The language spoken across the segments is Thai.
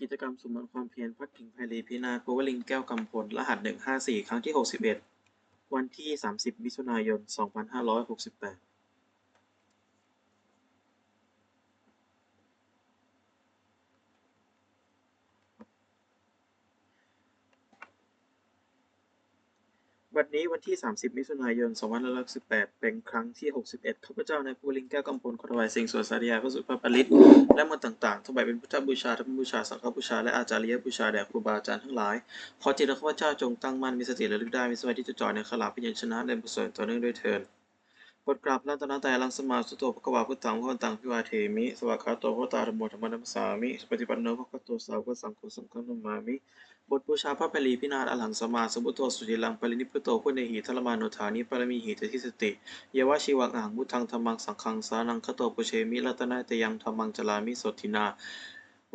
กิจกรรมสุมนความเพียรพักถิ่งไพลีพินาศโกวลิงแก้วกำพล รหัสหนึ่งห้าสี่ครั้งที่หกสิบเอ็ดวันที่สามสิบมิถุนายนสองพันห้าร้อยหกสิบแปด วันนี้วันที่ 30 มิถุนายน 2518 เป็นครั้งที่ 61 ข้าพเจ้านายภูริงแก้วกำพลขอถวายสิ่งส่วนสาธยาพระสุภาพลิต และมนต์ต่างๆถวายเป็นพุทธบูชาธรรมบูชา สังฆบูชา และอาจาริยบูชา แด่ครูบาอาจารย์ทั้งหลาย ขอจิตข้าพเจ้าจงตั้งมั่น มีสติระลึกได้ มีสมาธิจดจ่อในขลาพยัญชนะและบุศรต่อเนื่องด้วยเทิน บทกราบรัตนตรัยลังสมาสุโตภควาพุทธังพระวันตังพิวาเทมิสวากขาโตพระตาธรรมโมธรรมนัมสามิสปฏิปันโนภควโตสาวกสังโฆสังฆนัมามิ บทบูชาพระพลีพินาศอรหังสมาสมุทโธสุติลังปรินิพุโตพุทธเนหิทรมานุธานิปรมีหิตทิสติเยวชีวังอังมุทังธรรมังสังฆังสานังคโตปุเชมิรัตนาตยังธรรมังจลามิโสทินา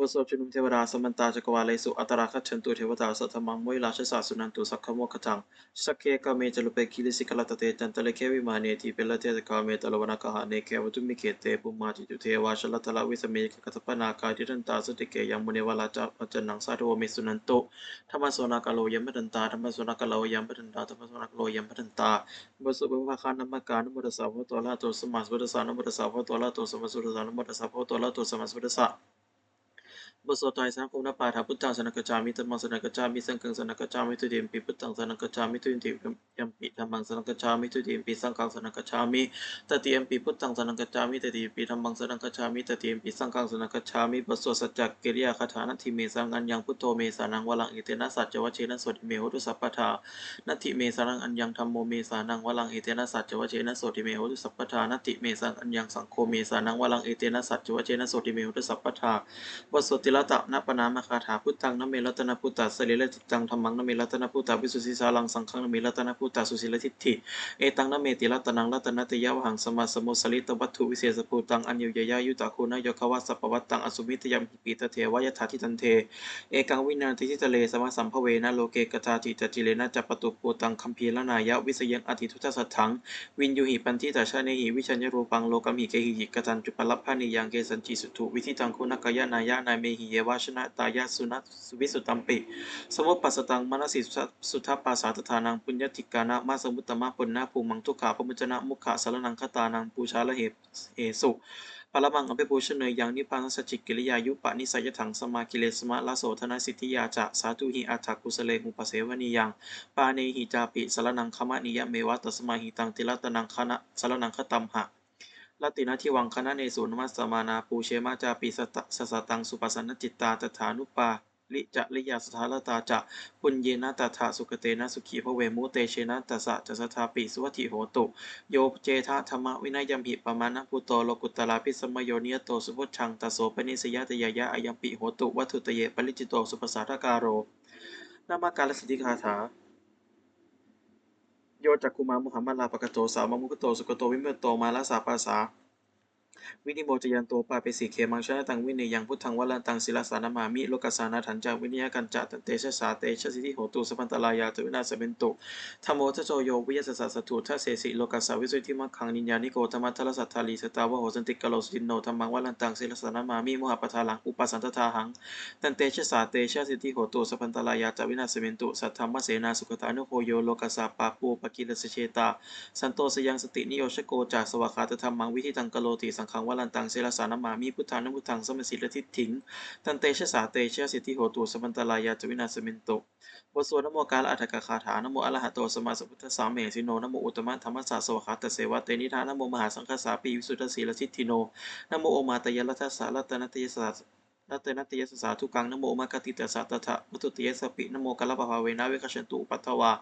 บทสวดชุนุมเทวดาสมันตาจักวาเลสุอัตราคัจฉันตุเทวดาสัทธมังมวยราชสาสุนันตุสักขโมคจังสักเคกาเมจลุเปคิลิสิกลตเตจันตะเลเควิมาเนติเปลเตตกาเมตลวนาคหาเนเควตุมิเกเตปุมาจิตุเทวาชลตละวิสเมกกัตปนาคาทิรันตาสุติเกยังมุเนวลาจาปัจจนังสาธุเมสุนันตุธรรมโสนากาโลยัมปันตาธรรมโสนากาโลยัมปันตาธรรมโสนากาโลยัมปันตาบทสวดพระพาคานมการนโมตัสสะพระตัวละตัวสมัสพุทธสานโมตัสสะพระตัวละตัวสมัสพุทธสานโมตัสสะพระตัวละตัวสมัสพุทธสะ บสวดไตรสังคมนปาถาพุทธังสนักจามิธรรมังสนกจามิสังฆังสนักจามิตุเดียมปีพุทธังสนักจามิตุเดียมยัมปีธรรมังสนกจามิตุเดียมปีสังฆังสนักจามิตติยมปีพุทธังสนักจามิตติยมปีธรรมังสนกจามิตติยมปีสังฆังสนักจามิบสวดสัจจกิริยาคาถานัตถิเมสังอัญญังพุทโธเมสานังวลังอิเตนะสัจจวัชเชนะสวดเมโหตุสัพพทานัตถิเมสานังอัญญังธรรมโมเมสานังวลังอิเตนะสัจจวัชเชนะสวดเมโหตุสัพพทานัตถิเมสังอัญญังสังโฆเมสานังวลังอิเตนะสัจจวัชเชนะสวดเมโหตุสัพพทาบสวดติลตะนปนามคาถาพุทธังนเมรัตนพุตตะสริเลจิตังธรรมังนเมรัตนพุตตะวิสุทธิสาลังสังฆังนเมรัตนพุตตะสุสิลทิฏฐิเอตังนเมติรัตนังรัตนตยะวหังสมาสมุสลิตวัตถุวิเศษภูตังอัญญยยายุตาคุณยควัสสปวัตตังอสุมิตยมหิปีตเทวยถาทิตันเทเอกังวินาทิทิตะเลสมาสัมภเวนะโลเกกตาจิตจิเลนะจัปตุปูตังคัมภีรนายะวิสยังอธิทุตสัทถังวินยูหิปันทิตาชาเนหิวิชัญญรูปังโลกัมหิเกหิหิกตันจุปลัพพานิยังเกสันจิสุตุวิธิตังคุณกายนายะนายเมหิเยวาชนะตายะสุนัสวิสุตัมปิสมุปปัสตังมนสิสุทัปปาสาตทานังปุญญติกานะมาสมุตตมะปุณณะภูมังทุกขาพมุจนะมุขะสารนังคตานังปูชาละเหเหสุปรมังอภิปูชเนยยังนิพพานสัจจิกิริยายุปะนิสัยถังสมากิเลสมะละโสธนสิทธิยาจะสาธุหิอัตถกุสเลหุปเสวนียังปาเนหิจาปิสารนังคมะนิยเมวะตัสมาหิตังติรัตนังคณะสารนังคตัมหะ ลตินาทิวังคณะเนสุนมัสสมานาปูเชมาจาปิสตะสสตังสุปัสสนจิตตาตถานุปาลิจะลิยาสถาลตาจะปุญเยนะตถาสุกเตนะสุขีพระเวมุเตเชนะตัสะจะสถาปิสุวัติโหตุ โยเจทะธรรมวินัยยมหิปมานะพุโตโลกุตตลาพิสมโยเนิยโตสุพุชังตโสปนิสยตยายะอายัมปิโหตุวัตถุตเยปริจิโตสุปสาทกาโรนามาการสิทธิคาถา โยจักคุมามุหัมมัดลาปะกะโตสาวมุกโตสุกโตวิเมตโตมาลาสาปาสา วินิโมจยันโตปาเปสีเคมังชนะตังวิเนยังพุทธังวัลันตังศิลสานามามิโลกัสสานาถันจาวินิยกันจะตันเตชะสาเตชะสิทธิโหตุสปันตลายาตวินาสเบนตุธรรมโมทโจโยวิยสสสสตุทะเสสิโลกัสสาวิสุทธิมังคังนิญญานิโกธรรมททะสัทธาลีสตาวะโหสันติกะโลสินโนธรรมังวัลันตังศิลสานามามิโมหะปทาลังอุปสันตทาหังตันเตชะสาเตชะสิทธิโหตุสปันตลายาจาวินาสเบนตุสัทธรรมเสนาสุขตานุโคโยโลกัสสาปาปูปกิลสเชตาสันโตสยังสตินิโยชโกจาสวากขาตธรรมังวิธิตังกะโลติสังขังวัลันตังเสลสานามามิพุทธานุพุทธังสมสิลทิฏฐิงตันเตชะสาเตชะสิทธิโหตุสมันตลายาจวินาสเมนโตบทสวดนโมกาลอัฏฐกคาถานโมอระหะโตสมาสัพพุทธสสาเมสิโนนโมอุตมะธรรมสสะสวขาตเสวะเตนิทานโมมหาสังฆสาปีวิสุทธศีลทิฏฐิโนนโมโอมาตยรัตสสะรัตนตยสสะรัตนัตยสสาทุกังนโมมะกติตสัตตะมุตุติยสปินโมกาลปภาเวนะเวคชันตุปัตถวา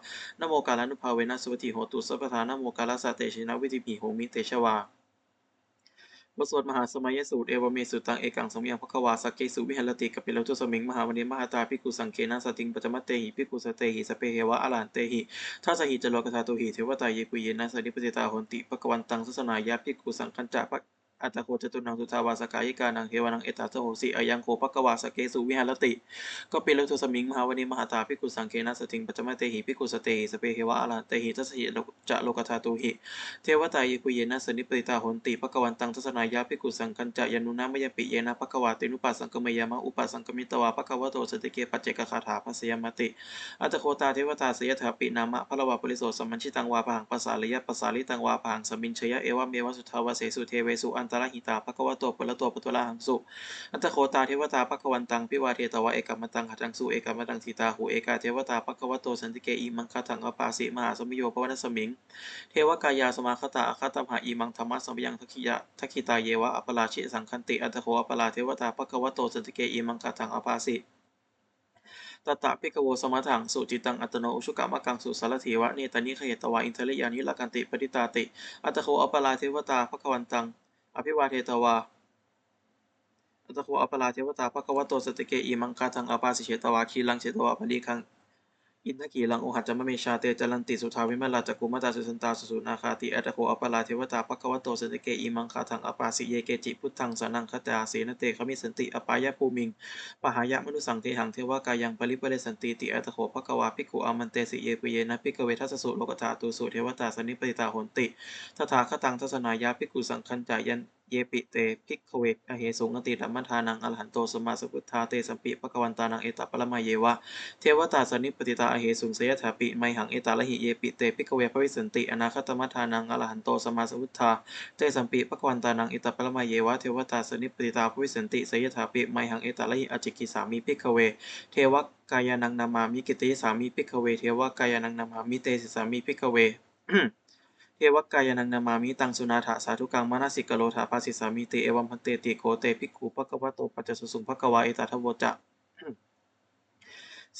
นโมกาลานุภาเวนะสวัสติโหตุสัพพทานโมกาลสาเตชินะวิธิปีโหมิเตชวา บทสวดมหาสมัยสูตรเอวเมสุตังเอกังสมยังภควาสักเกสุวิหรติกับปิโลทุสมิงมหาวันมหาตาพิกุสังเคนะสติงปัจมัตเตหิพิกุสเตหิสเปเหวะอรหันเตหิทัสหิจโลกทาตุหิเทวตาเยกุเยนะสนิปติตาหนติภควันตังสัสนายะพิกุสังคัญจะ อัตโคจตุนังสุทาวาสกายิกานังเทวานังเอตตาโหสิอายังโคภควาสเกสุวิหารติ ก็เปิโลตุสมิงมหาวณีมหาตาภิกุสังเคนะสติงปัจจมเตหิภิกุสเตหิสเปเหวะอะระเตหิทัสสหิจะโลกธาตุหิ เทวตาเยกุเยนะสนิปิตาหนติภควันตังทัศนายาภิกุสังคัญจะยานุนามยปิเยนะภควาตินุปัสสังกมยามะอุปัสสังกมิตวาภควโตสติเกปัจเจกคาถาภัสยามติอัตโคตาเทวตาสยถาปินามะพระวาปริโสสมมัญชิตังวาพังปสาลิยปสาลิตังวาพังสมินชยะเอวะเมวะสุทาวาเสสุเทเวสุอันตรหิตาภควโตปุระโตปุตุลาหังสุอัตโคตาเทวตาภควันตังพิวาเทตวะเอกมตังหัตังสุเอกมตังทีตาหูเอกาเทวตาภควโตสันติเกอิมังคตังอปาสิมหาสมิโยภวนสมิง เทวกายาสมาคตาอาคตมหาอิมังธรรมะสมยังทักขิยะทักขิตาเยวะอัปราชิสังคันติอัตโคอัปราเทวตาภควโตสันติเกอิมังคตังอปาสิตตะพิกโวสมัทังสุจิตังอัตโนอุชุกะมะกังสุสารเทวะเนตานิขเหตวาอินเทริยานิลกันติปฏิตาติ อัตโคอัปราเทวตาภควันตัง อภิวาเทตวา อัตโคอัปราเทวตาภควโตสติเกอิมังคาทังอปาสิเชตวาคีลังเชตวาปลีคัง อินทกีลังโอหัจจมเมชาเตจรันติสุทาวิมลาจักุมาตาสุสันตาสุสุนาคาติอัตโคอปราเทวตาภควโตสติเกอิมังคาทังอปาสิเยเกจิพุทธังสานังคตาเสนเตขมิสันติอปายะภูมิงปหายะมนุสังเทหังเทวกายังปริปเรสันติติอัตโขภควาภิกขุอามันเตสิเยปุเยนะภิกเวทัสสุโลกธาตุสุเทวตาสนิปติตาโหนติตถาคตังทัศนายาภิกขุสังคัญจายัน เยปิเตภิกเวอเหสุงติธรรมทานังอรหันโตสมมาสพุทธาเตสัมปิภควันตานังเอตปรมาเยวะเทวตาสนิปติตาอเหสุงสยถาปิไมหังเอตาละหิเยปิเตภิกเวภวิสันติอนาคตมัทานังอรหันโตสมมาสพุทธาเตสัมปิภควันตานังเอตปรมาเยวะเทวตาสนิปติตาภวิสันติสยถาปิไมหังเอตาละหิอจิกิสามิภิกเวเทวกายานังนามามิกิติสามิพิกเวเทวกายานังนามามิเตสิสามิพิกเว เทวกายนังนามามิตังสุนาถาสาธุกังมานาสิกโลถาปาสิสามิเตเอวัมพันเตติโคเตภิกขุปะกวะโตปัจจสุสุงภควาเอตาทโวจะ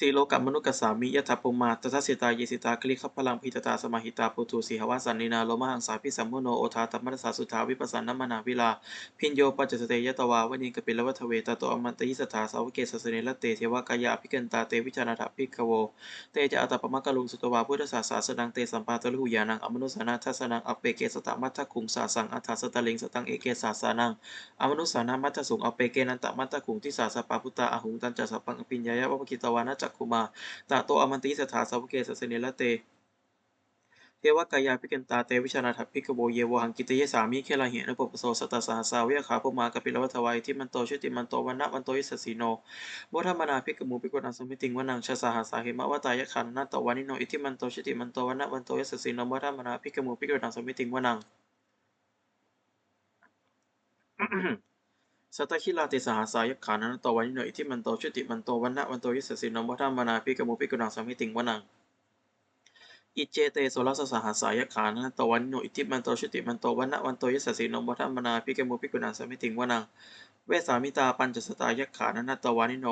สีโลกัมมนุกัสสามิยะถาปุมาตทัสสิตาเยสิตากลิขพลังพิจตาสมาหิตาปุตุสีหวสันนินาโลมหังสาพิสัมมุโนโอทาตัมมัสสาสุทาวิปัสสนมนาวิลา พินโยปัจจสเตยตวาวนิกปิลวัทเวตโตอมันตยิสถาสาวเกสสเนลเตเทวกายาภิกันตาเตวิจานาถภิกโว เตจะอัตตปมะกะลุงสุตวาพุทธศาสาสนังเตสัมปาตลุหุยานังอมนุสานาทัสนังอเปเกสตมัทถคุงสาสังอัฏฐสตะเลงสตังเอเกสาสานังอมนุสานามัทถสุงอเปเกนันตมัทถคุงทิสาสปาพุตตาอหุงตันจัสปังอปิญญายะวะปกิตวานะจักคุมาตาโตอมันติสถาสาวเกสสเนลเต เทวกายาภิกันตาเตวิชานาถภิกขโวเยวหังกิตเยสามิเคลาเหนะปปโสสตตสหสาวิยขาพมากปิลวัทวายที่มันโตชุติมันโตวันนะวันโตยิสสีโนโมทมนาภิกขมูภิกนังสมิติงวันังชาสหัสาเหมะวตายะขันนาตวานิโนอิทิมันโตชุติมันโตวันนะวันโตยิสสีโนโมทมนาภิกขมูภิกนังสมิติงวันัง สัตตคิลาติสหสายขานันโตวานิโนอิทิมันโตชุติมันโตวันนะวันโตยิสสินนโมทมนาภิกมุภิกุณังสมิติงวนังอิเจเตโสรสสหัสายขานนัตวันิโนอิทิมันโตชุติมันโตวันนะวันโตยสสินมวัฒมนาพิกมุพิกุณังสมิติงวนังเวสามิตาปัญจสตายขานนัตวานิโน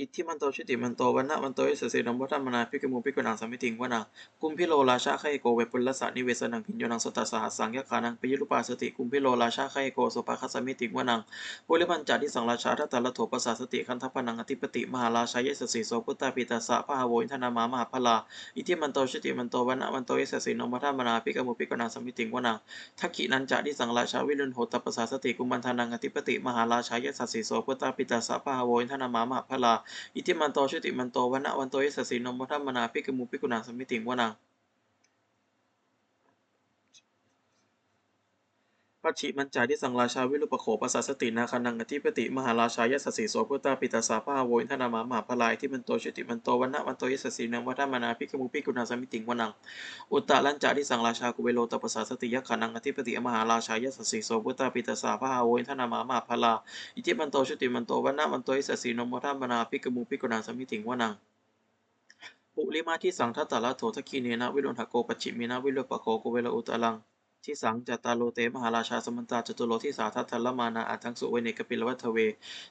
อิทธิมันโตชุติมันโตวันนะวันโตยสสีนมวัฒมนาพิกมุพิกุณาสมิติงวนังกุมพิโลราชาไคโกเวปุลลสานิเวสนังพิญโยนังสตตสหัสสังยขานังปิยรุปาสติกุมพิโลราชาไคโกโสภาคสมิติงวนังบุริพันจาทิสังราชาทัตตะละโถปสาสติคันทพนังอธิปติมหาราชายสสีโสพุตตาปิตาสะพหาโวินทนามามหาพลาอิทธิมันโตชุติมันโตวันนะวันโตยสสินมทัมมนาปิกมุปิกนาสมิติงวนังทักขินันจะดิสังราชาวิรุณโหตปสาสติกุมันทานังอธิปติมหาราชายสสสิโสพุตตาปิตาสะพหาโวินทนามามหาพลาอิทิมันโตชุติมันโตวันะวันโตยสสินมทัมมนาพิกมุพิกนาสมิติงวนัง ปัจฉิมันจาที่สังราชาวิรุปโขปสสตินาคานังอธิปติมหาราชายสัสสิโสพุตตาปิตาสาพาโวินทนามามหาพลายที่มันโตชุติมันโตวันนะวันโตยสสินังวัฏมนาพิกมุปิกุณาสมิติงวนังอุตตะลัญจาที่สังราชากุเวโลตปสสติยักขานังอธิปติมหาราชายสัสสิโสพุตตาปิตาสาพาโวินทนามามหาพลาอิทิมันโตชุติมันโตวันนะวันโตยสสินมวัฏมนาพิกมุปิกุณาสมิติงวนังปุริมาที่สังทัตตะละโถทคีเนนะวิรุณหโกปัจฉิมินะวิรุปโคโกเวลอุตตะลัง ที่สังจัตตาโลเตมหาราชาสมันตาจตุโลที่สาทัตถลมานาอัทังสุเวเนกปิลวัทเว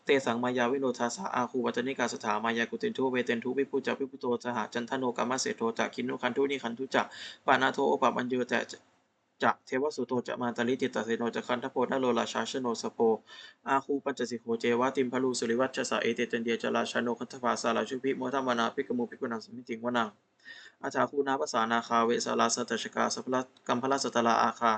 เตสังมายาวิโนทาสาอาคูวัจนิกาสถามายากุตินทุเวเตนทุวิปุจจวิปุโตสหจันทโนกามเสโทจะคินนุคันทุนิคันทุจะปานาโทโอปะมัญโยจะจะเทวสุโตจะมาตาลิติตาเสโนจะคันทโพนโลราชาชโนสโป อาคูปัญจสิโหเจวะติมพลูสุริวัชสะเอเตเตนเดียจราชาโนคันทภาสาลาชุพิโมทัมมานาภิกมุภิกุนังสมิติงวนัง อาชาคูนาภาษานาคาเวสาลาสัตชกาสัพพะกัมพลสตลาอาคา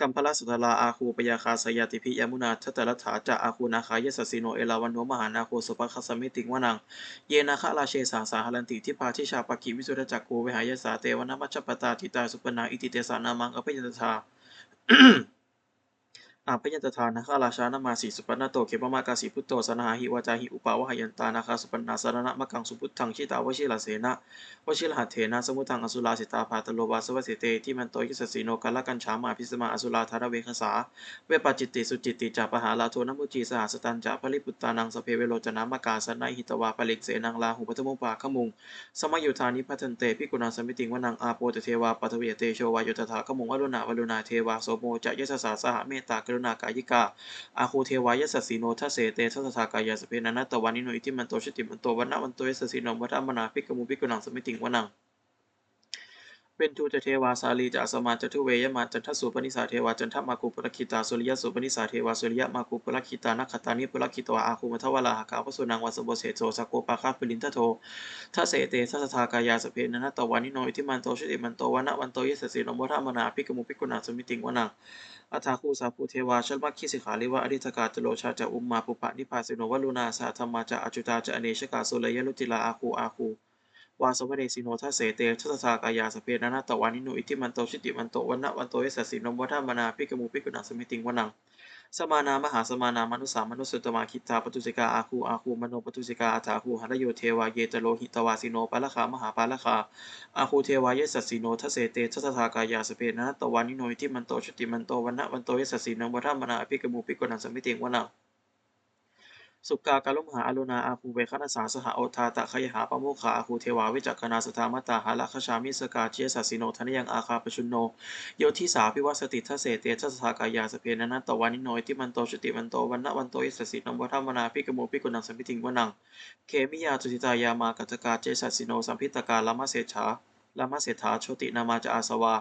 กัมพลสุทลาอาคูปยาคาสยาติพิยมุนาทัตตรัฐาจะอาคูนาคายสสสิโนเอลาวันโนมหานาโคสุปคัสมิติงวนัง เยนาคะราเชสาสาหลันติทิพาทิชาปกิวิสุทธจักโกเวหายสาเตวนามัชปตาทิตาสุปนาอิติเตสานามังอภิยันตถา อาพยัญตทานาคาราชานามาสีสุปนาโตเขปมากาสีพุทโตสนาหิวาจาหิอุปาวะหยันตานาคาสุปนนาสารณะมะกังสุพุทธังชิตาวชิลาเสนะวชิลหัตเถนะสมุทังอสุราสิตาภาตโลวาสวสิเตที่มันโตยิสสีโนกาลกันชามาพิสมาอสุราธารเวคสาเวปาจิตติสุจิตติจาปหาลาโทนมุจีสหัสตันจาภริปุตตานังสเพเวโรจนามกาสนายหิตวาปลิกเสนังลาหุปัตมุปาขมุงสมยุทานิพัทันเตพิกุณาสมิติงวนังอาโปตเทวาปัทเวเตโชวายุตถาขมุงวรุณาวรุณาเทวาโสโมจะยสสาสหเมตตากรณากายิกาอาคูเทวายสสสีโนทัสเสเตทัสสากายาสเพนันตวานิโนอิทิมันโตชิติมันโตวันนวันโตยสสสีนวัฏมนาภิกขมุภิกขุนังสมิติงวนัง เป็นทูจเทวาสาลีจะสมาจทุเวยมาจันทสุปนิสาเทวาจันทมาคุปรคิตาสุริยสุปนิสาเทวาสุริยมาคุปรคิตานักขตานิปุรคิตวาอาคุมัทวลาหากาวสุนังวัสบเสโสสกโกปาคาปิลินทโททัเสเตทัสทากายาสเพนันตวานิโนอิติมันโตชติมันโตวันะวันโตยสสสีโนวัฏมนาภิกขมุภิกุนังสมิติงวนังอัฐาคูสาภูเทวาชลมัคคิสิขาลิวะอริทกาจโลชาจะอุมมาปุปะนิพาสิโนวัลุนาสาธรรมาจะอจุตาจะอเนชกาสุลยลุติลาอาคูอาคู วาสวเนสิโนทัสเสเตทัสสากายาสเพนันตวานิโนอิติมันโตชิติมันโตวันนะวันโตยสสสิโนวัฏมนาภิกมุภิกุนังสมิติงวนังสมานามหาสมานามนุสามนุสุตตมาคิตาปตุสิกาอาคูอาคูมโนปตุสิกาอัฏฐาคูหรโยเทวาเยตโลหิตวาสิโนปะละคามหาปาละคาอาคูเทวายสัสสีโนทเสเตทัสทากายาสเปนะตะวานิโนอิทิมันโตชุติมันโตวันนะวันโตยสัสสีนวัฏมนาอภิกมุปิกนังสมิติงวนัง สุกากาลุมหาอรุณาอาคูเวคณสาสหโอทาตะขยหาปโมขาอาคูเทวาวิจักนาสทามตาหาลัคชามิสกาเจสัสิโนทนยังอาคาปชุนโนโยทิสาพิวัสติทัเสเตทัสทากายาสเปนะนตวานิโนอิทิมันโตชุติมันโตวันนะวันโตยสัสสีนวัฏมนาอภิกมุปิกนังสัมพิติงวนังเคมิยาจุติตายามากัตกาเจสัสิโนสัมพิตกาลามะเสชา ลามะเสถาโชตินามาจาอาสวา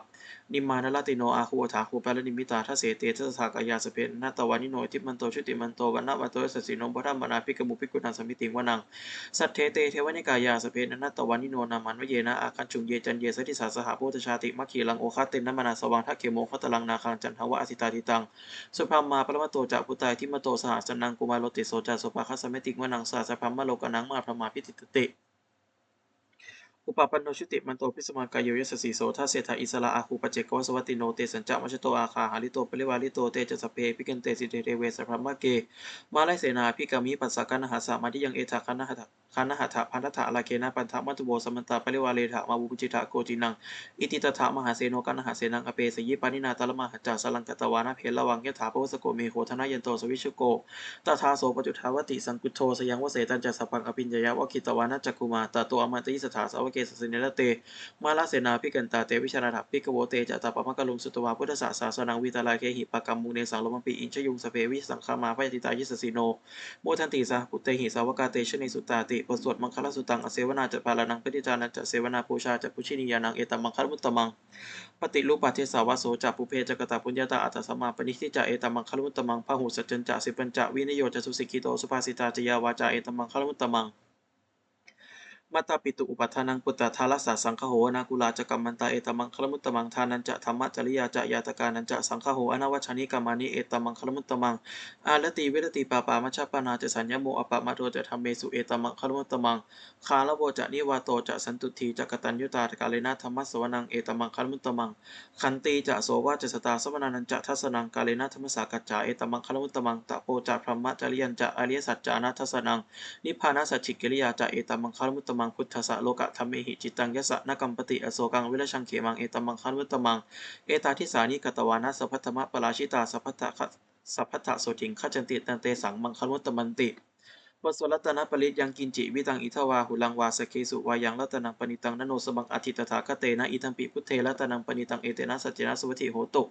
นิมานลติโนอาคูถาคูปะลนิมิตาทัเสเตทัสสากายาสเพนนาตวานิโนทิมันโตชุติมันโตวันนะวันโตสัสสิโนบรัมมนาภิกมุภิกุณาสมิติงวนัง สัทเทเตเทวนิกายาสเพนนาตวานิโนนามันวเยนะอาคันจุงเยจันเยสติสาสหโพธชาติมัคคีลังโอคาเตนนมนาสวังทักเขโมคัตลังนาคังจันทวะอสิตาทิตัง สุพรมมาปรมโตจะพุตายทิมโตสหสนังกุมารโลติโสจะสุภาคัสเมติงวนังสาสพัมมโลกนังมาพระมาพิติตติ อุปปันโนชุติมันโตพิสมากายโยยสสีโสทัสเสถาอิสระอาคูปเจกวสวัตติโนเตสัญจมัชโตอาคาหาลิโตปริวาลิโตเตจัสเพพิกันเตสิเดเรเวสพรมะเก มาไลเสนาพิกามิปัสสะกันหาสามาทิยังเอทาคันหะ คันหะทะพันธะลาเกนะปันทะมัตุโบสมันตาปริวาเลทะมาบุปุจิตะโกจินัง อิติตถามหาเสโนกันหาเสนังอเปสยิปานินาตาลมหาจาสลังกตวานะเพลวังยถาปวสโกเมโหธนายันโตสวิชโกตถาโสปจุทาวติสังกุโทสยังวเสตันจะสัพพังอภิญญยวคิตวานะจักุมาตาโตอมตยิสถาสาวเกสสินเนลเต มาลาเสนาพิกันตาเตวิชานาถพิกโวเตจะตาปะมะกลุงสุตวาพุทธศาสาสนังวิตาลาเคหิปะกัมมุเนสังลมปีอินชยุงสเพวิสังฆามาพยติตายิสสิโนโมทันติสาปุเตหิสาวกาเตชเนสุตาติปสวดมังคลสุตังอเสวนาจะพาลานังปฏิจานัจะเสวนาปูชาจะปุชินียานังเอตัมมังคลมุตตมังปฏิรูปาเทสาวาโสจะปุเพจกตาปุญญาตาอัตสมมาปณิทิจะเอตัมมังคลมุตตมังพหูสัจจนจะสิปัญจะวินโยจะสุสิกิโตสุภาสิตาจยาวาจาเอตัมมังคลมุตตมัง มัตตาปิตุอุปัฏฐานังปุตตะทารัสสะสังฆโหนากุลาจะกัมมันตาเอตมังคลมุตตมังทานันจะธรรมจริยาจะยาตกานันจะสังฆโหอนาวัชานิกามานิเอตมังคลมุตตมังอาลติเวรติปาปามัชฌปนาจะสัญญโมอปะมาโตจะธรรมเมสุเอตมังคลมุตตมังคาลโวจะนิวาโตจะสันตุทีจะกตัญยุตากาเลนะธรรมสวนังเอตมังคลมุตตมังขันติจะโสวาจะสตาสมนานันจะทัสนังกาเลนะธรรมสากัจจาเอตมังคลมุตตมังตะโปจะพรหมจริยันจะอริยสัจจานาทัสนังนิพพานสัจฉิกิริยาจะเอตมังคารมุตตมังังพุทธะโลกะธรรมเมหิจิตังยะสะนกัมปติอโศกังวิรชังเขมังเอตมังคารมุตมังเอตาทิสานิกตวานาสัพพธรรมปราชิตาสัพพทะสัพพทะโสจิงขจันติตันเตสังมังคารมุตมันติวสวรัตนปริตยังกินจิวิตังอิทวาหุลังวาสเคสุวายังรัตนังปณิตังนโนสมังอธิตถาคเตนะอิทัมปิพุทเทรัตนังปณิตังเอเตนะสัจเจนะสวัติโหตุ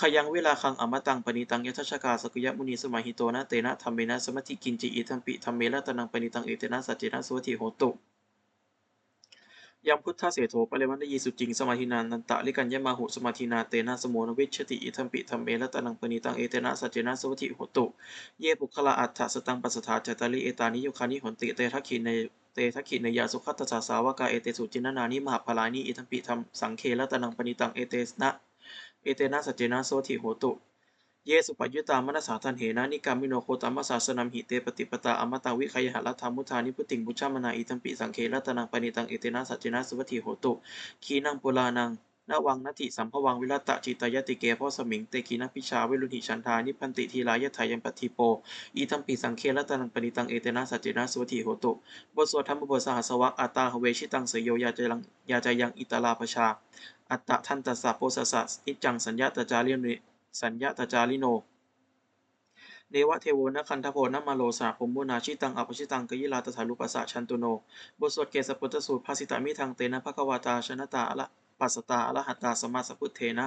ขยังเวลาคังอมตังปณิตังยทัชกาสกุยมุนีสมาหิโตนะเตนะธรรมเมนะสมัติกินจิอิทัมปิธรรมเมรัตนังปณิตังเอเตนะสัจเจนะสวัติโหตุ ยังพุทธเสโถปริวันตยีสุจริงสมาธินานันตะลิกันยมาหุสมาธินาเตนะสโมนวิชติอิทัมปิธรรมเมรัตนังปณิตังเอเตนะสัจเจนะสวัติโหตุ เยปุคละอัฏฐสตังปัสสถาจตาริเอตานิยุคานิหนติเตทักขินในเตทักขินในยาสุขัตตสาสาวกาเอเตสุจินนานิมหาพลานิอิทัมปิธรรมสังเครัตนังปณิตังเอเตนะเอเตนะสัจเจนะโสถิโหตุ เยสุปยุตามนัสสาทันเหนะนิกามิโนโคตามัสสาสนัมหิเตปฏิปตาอมตังวิขยหะรัตถามุทานิพุติงบุชามนาอิตัมปิสังเครัตนังปณิตังเอเตนะสัจเจนะสุวัติโหตุขีนังปุลานังนวังนติสัมภวังวิรัตตจิตายติเกพราะสมิงเตกีนัพิชาเวลุหิชันทานิพันติทีลายทายัมปฏิโปอีตัมปิสังเครัตนังปณิตังเอเตนะสัจเจนะสุวัติโหตุบทสวดธรรมบทสหัสวะอัตตาหเวชิตังเสยโยยาจยังยาจยังอิตาลาปชา อัตตะทันตสสะโพสสะนิจังสัญญาตจาริโน สัญญาตจาริโน เนวะเทโวนะคันทโพนะมาโลสาพมุนาชิตังอภิชิตังกยิลาตถาลุปัสสะชันตุโน บทสวดเกสปุตตสูตรภาสิตามิทางเตนะภควาตาชนะตาละปัสตาอะละหัตตาสมาสพุทเทนะ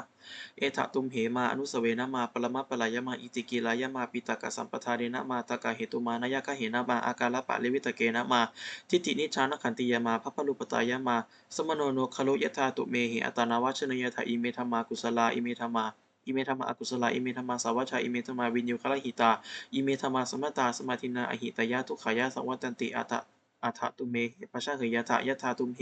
เอถะตุมเหมา อนุสเวนะมา ปรมะปลายมา อิติกิลายมา ปิตากสัมปทาเดนะมาตากาเหตุมานายกะเหนะมา อาการละปะเลวิตเกนะมา ทิฏฐินิชานขันติยามาพัพพลุปตายามา สมโนโนคโลยธาตุเมหิอัตานาวชนยธาอิเมธรรมากุสลา อิเมธรรมา อิเมธรรมาอกุศลาอิเมธรรมาสาวัชชาอิเมธรรมาวินยูคลหิตาอิเมธรรมาสมตาสมาธินาอหิตายะทุขายะสวัตันติอัตตะอัฏตุเมปะชะเหยทะยะธาตุมเห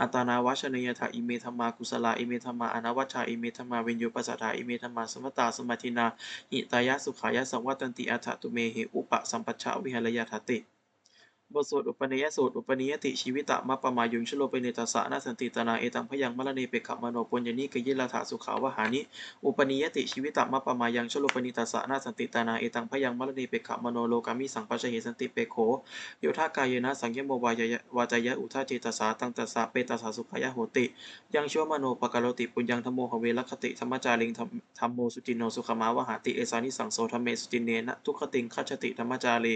อัตานาวชนยธาอิเมธรรมากุศลาอิเมธรรมาอนาวัชาอิเมธรรมาวินยูปัสสทาอิเมธรรมาสมตาสมาธินาหิตายะสุขายะสังวัตันติอัฏตุเมเหอุปสัมปัชชะวิหารยทัตติ บทสวดอุปนิยสูตรอุปนิยติชีวิตะมัปปมายุงชโลเปเนตัสสะนาสันติตนาเอตังพยังมะละเนเปขมโนปุญญนิกยิลาถาสุขาวหานิอุปนิยติชีวิตะมัปปมายังชโลปนิตัสสะนาสันติตนาเอตังพยังมะละเนเปขมโนโลกามิสังปัจเหสันติเปโขโยธากายนะสังยโมวายะวาจายะอุทาเจตสาตังตัสสะเปตัสสะสุขายะโหติ ยังชั่วมโนปกาโลติปุญญังธมโมหเวรคติธรรมจาริงธรรมโมสุจินโนสุขมาวหาติเอสานิสังโสธรรมเมสุจินเนนะทุกขติงคัจฉติธรรมจารี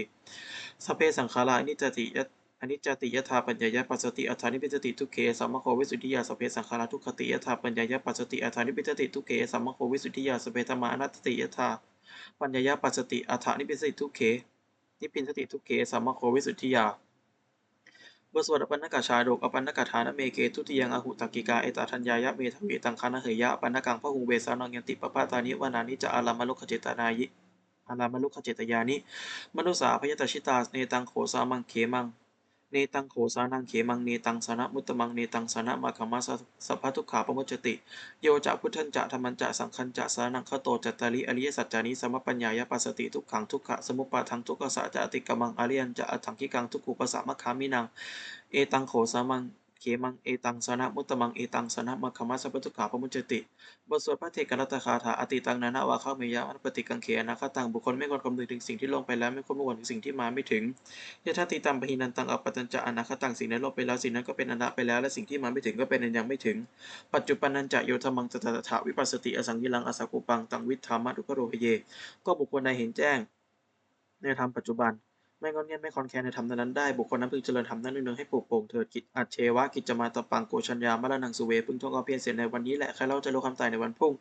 สเพสังขารานิจติยะอนิจจติยถาปัญญายปัสสติอัฏฐานิพิจติทุกเขสัมมโควิสุทธิยาสเพสังขาราทุกขติยถาปัญญายปัสสติอัฏฐานิพิจติทุกเขสัมมโควิสุทธิยาสเพธรรมานัตติยถาปัญญายปัสสติอัฏฐานิพิจติทุกเขนิพินสติทุกเขสัมมโควิสุทธิยาบทสวดอปันนกาชาดกอปันนกาฐานเมเกทุติยังอหุตกิกาเอตทัญญายะเมทวีตังคานะเหยะอปันนกังพหุงเวสานังยันติปปะตานิวานานิจะอาลามโลุขเจตนายิ อาลามลุขเจตยานิมนุสาพยตชิตาเนตังโขสามังเขมัง เนตังโขสานังเขมัง เนตังสนะมุตตมัง เนตังสนะมาคมาสสัพพทุกขาปมุจติ โยจะพุทธันจะธรรมันจะสังคันจะสานังคโตจัตตาริอริยสัจจานิสมปัญญายปัสสติทุกขังทุกขะสมุปปาทังทุกขะสะจะอติกมังอริยันจะอัตถังคิกังทุกขุปสสะมะคามินัง เอตังโขสามัง เขมังเอตังสนะมุตตมังเอตังสนะมาคมาสัพพทุกขาปมุจจติบทสวดพระเทกรัตคาถาอติตังนานาวาเข้าเมยะมันปฏิกังเขนาคตังบุคคลไม่ควรคำนึงถึงสิ่งที่ลงไปแล้วไม่ควรมุ่งหวังถึงสิ่งที่มาไม่ถึงยะถาติตัมปหินันตังอปตัญจะอนาคตังสิ่งนั้นลบไปแล้วสิ่งนั้นก็เป็นอนาไปแล้วและสิ่งที่มาไม่ถึงก็เป็นอันยังไม่ถึง ปัจจุปันนันจะโยธรรมังตถาถาวิปัสสติอสังยิลังอสักุปังตังวิธามัตุกโรเย ก็บุคคลใดเห็นแจ้งในธรรมปัจจุบัน ไม่งอนเงียนไม่คอนแคนในธรรมนั้นได้ บุคคลนั้นพึงเจริญธรรมนั้นเนืองให้ปลูกโป่งเถิดกิจอัจเชวะกิจจมาตปังโกชัญญามะละนังสุเวพึงท่องเอาเพียรเสียในวันนี้แหละใครเล่าจะรู้คำตายในวันพรุ่ง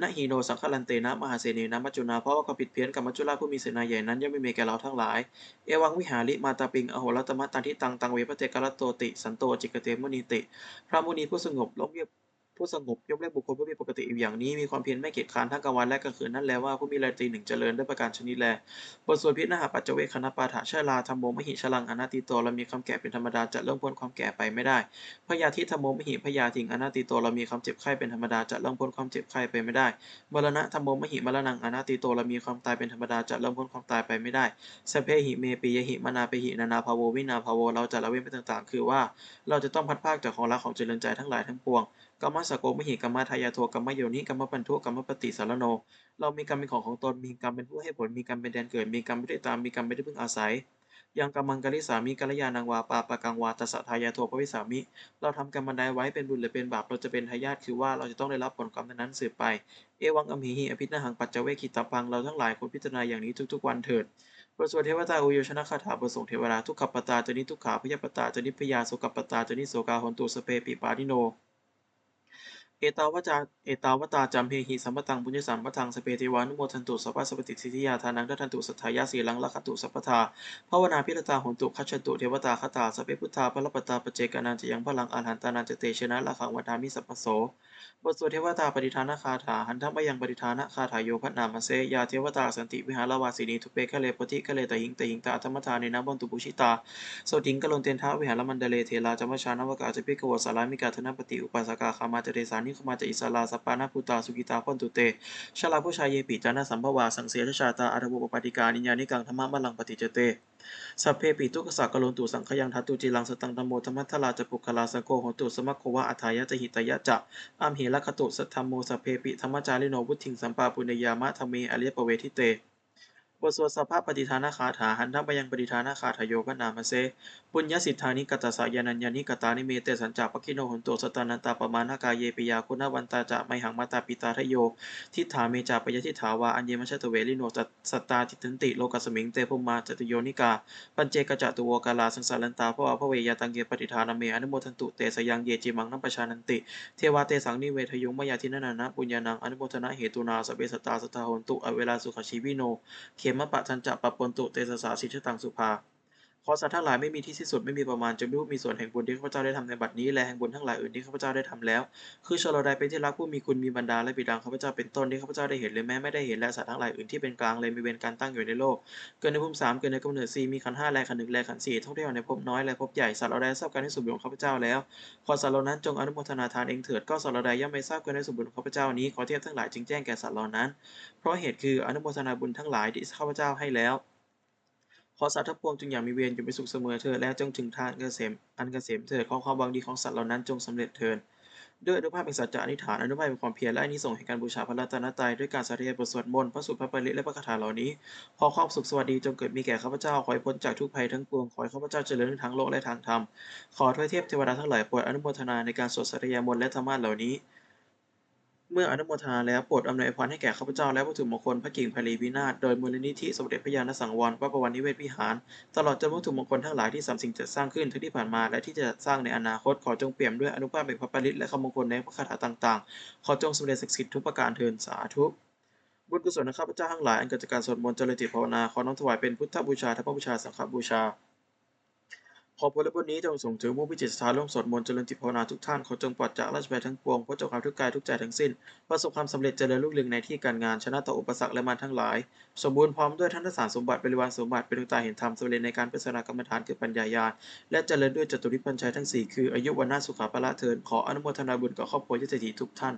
นะฮีโนสังฆลันเตนะมหาเสนีนะมัจจุนาเพราะว่าความผิดเพี้ยนกับมัจจุราชผู้มีเสนาใหญ่นั้นย่อมไม่มีแก่เราทั้งหลาย เอวังวิหาริมาตาปิงอโหรตมะตันทิตังตังเวพระเตกรัตโตติ สันโตจิกเตมุนีติ พระมุนีผู้สงบล้มเรียบ ผู้สงบย่อมเรียกบุคคลผู้มีปกติอยู่อย่างนี้มีความเพียรไม่เกียจคร้านทั้งกลางวันและกลางคืนนั่นแลว่าผู้มีราตรีหนึ่งเจริญด้วยประการชนิดแลบทสวดพิณหาปัจเจเวคณปาฐะชาลาธรรมโมมหิชลังอนาติโตเรามีความแก่เป็นธรรมดาจะเริ่มพ้นความแก่ไปไม่ได้พยาธิธรรมโมมหิพยาถิงอนาติโตเรามีความเจ็บไข้เป็นธรรมดาจะเริ่มพ้นความเจ็บไข้ไปไม่ได้มรณะธรรมโมมหิมรณังอนาติโตเรามีความตายเป็นธรรมดาจะเริ่มพ้นความตายไปไม่ได้สเพหิเมปิยหิมนาเปหินานาภาโววินาภาโวเราจะละเว้นไปต่างๆ คือว่าเราจะต้องพัดภาคจากของรักของเจริญใจทั้งหลายทั้งปวง กรรมสโกมหิกรรมทายาโทกรรมโยนิกรรมปันทุกรรมปฏิสารโน เรามีกรรมเป็นของของตน มีกรรมเป็นผู้ให้ผล มีกรรมเป็นแดนเกิด มีกรรมไม่ได้ตาม มีกรรมไม่ได้พึ่งอาศัย ยังกรรมังกริสามิกัลยาณังวาปาปะกังวาตัสะทายาโทปวิสามิ เราทำกรรมอันใดไว้เป็นบุญหรือเป็นบาป เราจะเป็นทายาทคือว่าเราจะต้องได้รับผลกรรมนั้นสืบไป เอวังอมหิหิอภินาหังปัจเจเวคิตาพัง เราทั้งหลายควรพิจารณาอย่างนี้ทุกๆวันเถิดบทสวดเทวตาอุโยชนะคาถาประสงค์เทวราทุกขปตาจนิทุกขาพยปตาจนิพยาโสกปตาจนิโสกาหนตุสเปปิปานิโน เอตาวจาเอตาวตาจัมเพหิสัมปตังปุญญสัมปทังสเปติวานุโมทันตุสัพพะสัพพติสิทธิยาทานังดัทันตุสัทธายาสีลังลักขตุสัพพทาภาวนาพิรตาหนตุคัจฉตุเทวตาคตาสเปพุทธาพระปตาปเจกานันจะยังพลังอาหันตานันจะเตชนะละขังวัฏามิสัพพโสบทสวดเทวตาปฏิทานคาถาหันทัมยังปฏิทานคาถาโยพัฒนามเสยาเทวตาสันติวิหารวาสินีทุเปคะเลปฏิคะเลตหิงตหิงตาธรรมทานินาบนตุปุชิตาโสติงกลนเตนทาวิหารมันเดเลเทลาจัมชานวกาจะพิกวสารามิกาธนปฏิอุปาสกาคามาจเตสานิคมาจะอิสลาสปานาภูตาสุกิตาพนตุเตชลาผู้ชายเยปิจานาสัมภวาสังเสยชาตาอารบุปปฏิกานิญานิกังธรรมะมะลังปฏิจเตสัพเพปิทุกสักะโลนตุสังขยังทัตุจิลังสตังธรรมโมธรรมัทลาจะปุคลาสโกโหตุสมัคโควะอัฏายะจะหิตยะจะอัมเหละคตุสัทธรรมโมสัพเพปิธรรมจาริโนวุทิงสัมปาปุญญามะธรรมเมอริยปเวทิเต บทสวดสภาพปฏิทานาคาถาหันทังไปยังปฏิทานาคาถโยพนามเสปุญญสิทธานิกตสายานัญญานิกตานิเมเตสัญจาปกิโนหนโตสตานันตาปมานากาเยปิยาคุณวันตาจะไมหังมาตาปิตาทโย ทิฏฐาเมจาปยทิฏฐาวาอัญเยมชตเวลิโนจัตสตตาทิทันติโลกัสมิงเตภุมมาจตุโยนิกา ปัญเจกจตุโวกาลาสังสารันตาภวะพระเวยาตังเกปฏิทานาเมอนุโมทันตุเตสยังเยจิมังนัมปชานันติ เทวาเตสังนิเวทยุงมายาทินานานะปุญญานังอนุโมทนาเหตุนาสเปสตาสตาหนตุอเวลาสุขชีวิโนเมปะทันจะปะปนตุเตสสาสิทธตังสุภา ขอสัตว์ทั้งหลายไม่มีที่สิ้นสุดไม่มีประมาณจงรู้มีส่วนแห่งบุญที่ข้าพเจ้าได้ทำในบัดนี้และแห่งบุญทั้งหลายอื่นที่ข้าพเจ้าได้ทำแล้ว คือชโลไดเป็นที่รักผู้มีคุณมีบรรดาและบิดาข้าพเจ้าเป็นต้นที่ข้าพเจ้าได้เห็นหรือแม้ไม่ได้เห็นและสัตว์ทั้งหลายอื่นที่เป็นกลางเลยมีเวรการตั้งอยู่ในโลก เกิดในภูมิสามเกิดในกำเนิดสี่มีขันห้าแลขันหนึ่งแลขันสี่ท่องเที่ยวในภพน้อยและภพใหญ่สัตว์เราได้ทราบการในสุบุญของข้าพเจ้าแล้วขอสัตว์เหล่านั้นจงอนุโมทนาทานเองเถิดก็สัตว์เราใดย่อมไม่ทราบการในสุบุญของข้าพเจ้านี้ขอเทพทั้งหลายจึงแจ้งแก่สัตว์เหล่านั้น เพราะเหตุคืออนุโมทนาบุญทั้งหลายที่ข้าพเจ้าให้แล้ว ขอสัตว์ทั้งปวงจงอย่างมีเวรอยู่เป็นสุขเสมอเถิดและจงถึงทางเกษมอันเกษมเถิดขอความหวังดีของสัตว์เหล่านั้นจงสำเร็จเถิดด้วยอนุภาพแห่งสัจจะอธิฐานอนุภาพแห่งความเพียรและอนิสงส์แห่งการบูชาพระรัตนตรัยด้วยการสาธยายบทสวดมนต์พระสุภาพปริและพระคาถาเหล่านี้ ขอความสุขสวัสดีจงเกิดมีแก่ข้าพเจ้าขอให้พ้นจากทุกภัยทั้งปวงขอให้ข้าพเจ้าเจริญทั้งโลกและทางธรรมขอทวยเทพเทวดาทั้งหลายโปรดอนุโมทนาในการสวดสาธยายมนต์และธรรมะเหล่านี้ เมื่ออนุโมทนาแล้วโปรดอำนวยพรให้แก่ข้าพเจ้าและวัตถุมงคลพระกิ่งพลีวินาศโดยมูลนิธิสมเด็จพระญาณสังวรวัดประวันนิเวศวิหาร ตลอดจนวัตถุมงคลทั้งหลายที่สามสิ่งจะสร้างขึ้นทั้งที่ผ่านมาและที่จะสร้างในอนาคตขอจงเปี่ยมด้วยอนุภาพแห่งพระปริตและคำมงคลในพระคาถาต่างๆ ขอจงสำเร็จศักดิ์สิทธิ์ทุกประการเทินสาธุบุญกุศลข้าพเจ้าทั้งหลายอันเกิดจากการสวดมนต์เจริญจิตภาวนาขอน้อมถวายเป็นพุทธบูชาธรรมบูชาสังฆบูชา ขอผลบุญนี้จงส่งถึงผู้พิจิตรสถานร่วมสวดมนต์เจริญจิตภาวนาทุกท่าน ขอจงปลอดจากราชภัยทั้งปวงพ้นจากความทุกข์กายทุกใจทั้งสิ้น ประสบความสำเร็จเจริญรุ่งเรืองในที่การงาน ชนะต่ออุปสรรคและมารทั้งหลาย สมบูรณ์พร้อมด้วยท่านทสารสมบัติบริวารสมบัติเป็นดวงตาเห็นธรรมสำเร็จในการพิจารณากรรมฐานคือปัญญาญาและเจริญด้วยจตุริปัญชัยทั้งสี่คืออายุวันนาสุขาภละเทินขออนุโมทนาบุญกับครอบครัวญาติทุกท่าน